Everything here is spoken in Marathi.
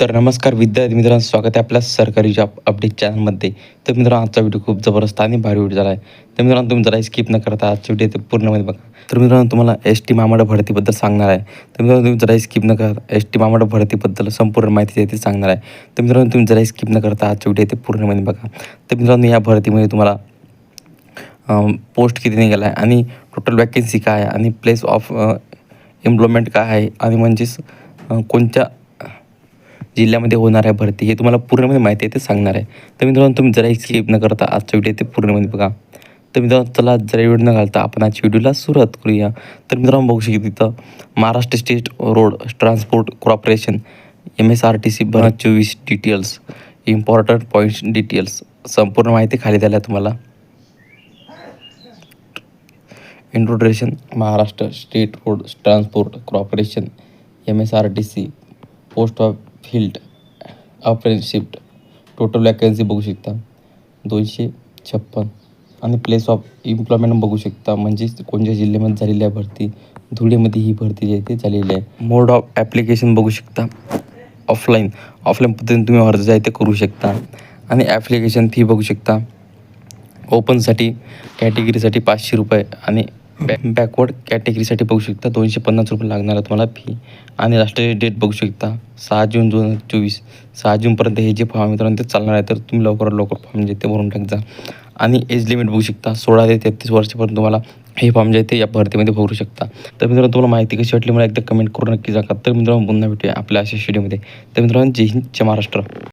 तर नमस्कार विद्यार्थी मित्रांनो स्वागत आहे आपल्या सरकारी जॉब अपडेट चॅनलमध्ये तर मित्रांनो आजचा व्हिडिओ खूप जबरदस्त आणि भारी व्हिडिओ झाला आहे. तर मित्रांनो तुम्ही जरा स्किप न करता आजचा व्हिडिओ ते पूर्णमध्ये बघा. तर मित्रांनो तुम्हाला एस टी मामाड भरतीबद्दल सांगणार आहे. तर मित्रांनो तुम्ही जरा स्किप न करता एस टी मामाड भरतीबद्दल संपूर्ण माहिती देते ते सांगणार आहे. तर मित्रांनो तुम्ही जरा स्किप न करता आजचा व्हिडिओ ते पूर्णमध्ये बघा. तर मित्रांनो या भरतीमध्ये तुम्हाला पोस्ट किती निघाला आहे आणि टोटल वॅकेन्सी काय आहे आणि प्लेस ऑफ एम्प्लॉयमेंट काय आहे आणि म्हणजेच कोणत्या जिल्ह्यामध्ये होणार आहे भरती हे तुम्हाला पूर्णमध्ये माहिती आहे ते सांगणार आहे. तर मित्रांनो तुम्ही जरा स्किप न करता आजचा व्हिडिओ ते पूर्णमध्ये बघा. तर मित्रांनो चला जरा वेळ न घालता आपण आजच्या व्हिडिओला सुरुवात करूया. तर मित्रांनो बघू शकतो तिथं Maharashtra state road transport corporation M S R T C बन चोवीस डिटेल्स इम्पॉर्टंट पॉईंट्स डिटेल्स संपूर्ण माहिती खाली द्यायला तुम्हाला. Introduction Maharashtra state road transport corporation M S R T C post of field apprenticeship total vacancy बघू शकता. दोनशे छप्पन. आणि प्लेस ऑफ एम्प्लॉयमेंट बघू शकता. म्हणजेच कोणत्या जिल्ह्यामध्ये झालेली आहे भरती धुळेमध्ये ही भरती जी आहे ती झालेली आहे. मोड ऑफ ॲप्लिकेशन बघू शकता. ऑफलाईन ऑफलाईन पद्धतीने तुम्ही अर्ज आहे ते करू शकता. आणि ॲप्लिकेशन फी बघू शकता. ओपनसाठी कॅटेगरीसाठी पाचशे रुपये आणि बॅ बॅकवर्ड कॅटेगरीसाठी बघू शकता. दोनशे पन्नास रुपये लागणार आहे तुम्हाला फी आणि राष्ट्रीय डेट बघू शकता. सहा जून दोन हजार चोवीस. सहा जूनपर्यंत हे जे फॉर्म मित्रांनो ते चालणार आहे. तर तुम्ही लवकरात लवकर फॉर्म जे ते भरून टाक जा. आणि एज लिमिट बघू शकता. सोळा ते तेहतीस वर्षापर्यंत तुम्हाला हे फॉर्म जे आहे ते या भरतीमध्ये भरू शकता. तर मित्रांनो तुम्हाला माहिती कशी वाटली? मला एकदा कमेंट करून नक्की सांगा. तर मित्रांनो पुन्हा भेटूया आपल्या अशा शेड्यूमध्ये तर मित्रांनो जय हिंद जय महाराष्ट्र.